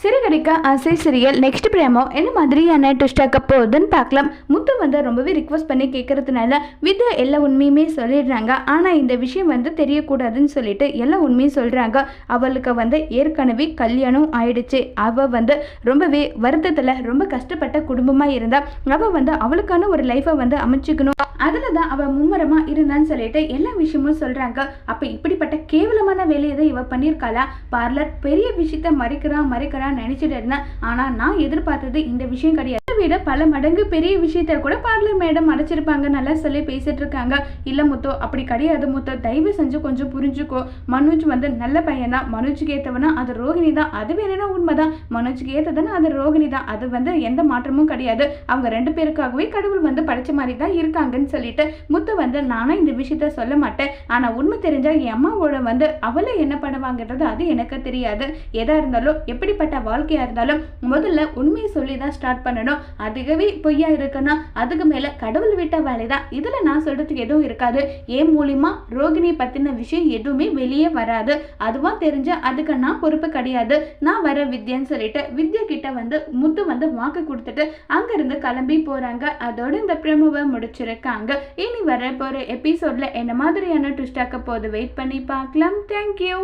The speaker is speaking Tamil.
சிறுகடிக்க ஆசை சிரியல் நெக்ஸ்ட் பிரேமோ என்ன மாதிரியான ட்விஸ்டாக்க போகுதுன்னு பார்க்கலாம். முத்து வந்து ரொம்பவே ரிக்வஸ்ட் பண்ணி கேட்கறதுனால வித்யா எல்லா உண்மையுமே சொல்லிடுறாங்க. ஆனால் இந்த விஷயம் வந்து தெரியக்கூடாதுன்னு சொல்லிட்டு எல்லா உண்மையும் சொல்கிறாங்க அவளுக்கு வந்து ஏற்கனவே கல்யாணம் ஆயிடுச்சு. அவள் வந்து ரொம்பவே வருத்தத்தில் ரொம்ப கஷ்டப்பட்ட குடும்பமாக இருந்தா அவள் வந்து அவளுக்கான ஒரு லைஃப்பை வந்து அமைச்சுக்கணும். அதில் தான் அவள் மும்மரமாக இருந்தான்னு சொல்லிட்டு எல்லா விஷயமும் சொல்கிறாங்க அப்போ இப்படிப்பட்ட கேவலமான வேலையை தான் இவள் பண்ணியிருக்காளா? பார்லர் பெரிய விஷயத்த மறைக்கிறான் மறைக்கிறான் நினச்சிட்டு இருந்தேன் ஆனால் நான் எதிர்பார்த்தது இந்த விஷயம் கிடையாது. விட பல மடங்கு பெரிய விஷயத்த கூட பார்லர் மேடம் அடைச்சிருப்பாங்க நல்லா சொல்லி பேசிட்டு இருக்காங்க இல்லை முத்தோ அப்படி கிடையாது முத்தோ. தயவு செஞ்சு கொஞ்சம் புரிஞ்சுக்கோ. மனோஜ் வந்து நல்ல பையன்? தான் மனோஜுக்கு ஏற்றவனா அது ரோகிணி தான். அது வேணும்னா உண்மைதான். மனோஜுக்கு ஏற்றதுன்னா அது ரோகிணி தான். அது வந்து எந்த மாற்றமும் கிடையாது. அவங்க ரெண்டு பேருக்காகவே கடவுள் வந்து படைச்ச மாதிரி தான் இருக்காங்கன்னு சொல்லிட்டு முத்து வந்து நானும் இந்த விஷயத்த சொல்ல மாட்டேன். ஆனால் உண்மை தெரிஞ்சா என் அம்மாவோட வந்து அவளை என்ன பண்ணுவாங்கன்றது அது எனக்கு தெரியாது. எதா இருந்தாலும் எப்படிப்பட்ட வாழ்க்கையா இருந்தாலும் முதல்ல உண்மையை சொல்லி தான் ஸ்டார்ட் பண்ணணும். அதுவே பொய்யா இருக்குன்னா அதுக்கு மேல கடவுள் விட்ட வேலை தான் இதுல நான் சொல்றதுக்கு எதுவும் இருக்காது. ஏன் மூலியமா ரோகிணி பத்தின விஷயம் எதுவுமே வெளியே வராது. அதுவா தெரிஞ்ச அதுக்கு நான் பொறுப்பு கிடையாது. நான் வர வித்யான்னு சொல்லிட்டு வித்யா கிட்ட வந்து முத்து வந்து வாக்கு கொடுத்துட்டு அங்கிருந்து கிளம்பி போறாங்க. அதோட இந்த பிரமுவை முடிச்சிருக்காங்க. இனி வர போற எபிசோட்ல என்ன மாதிரியான ட்விஸ்டாக்க போது வெயிட் பண்ணி பார்க்கலாம். தேங்க்யூ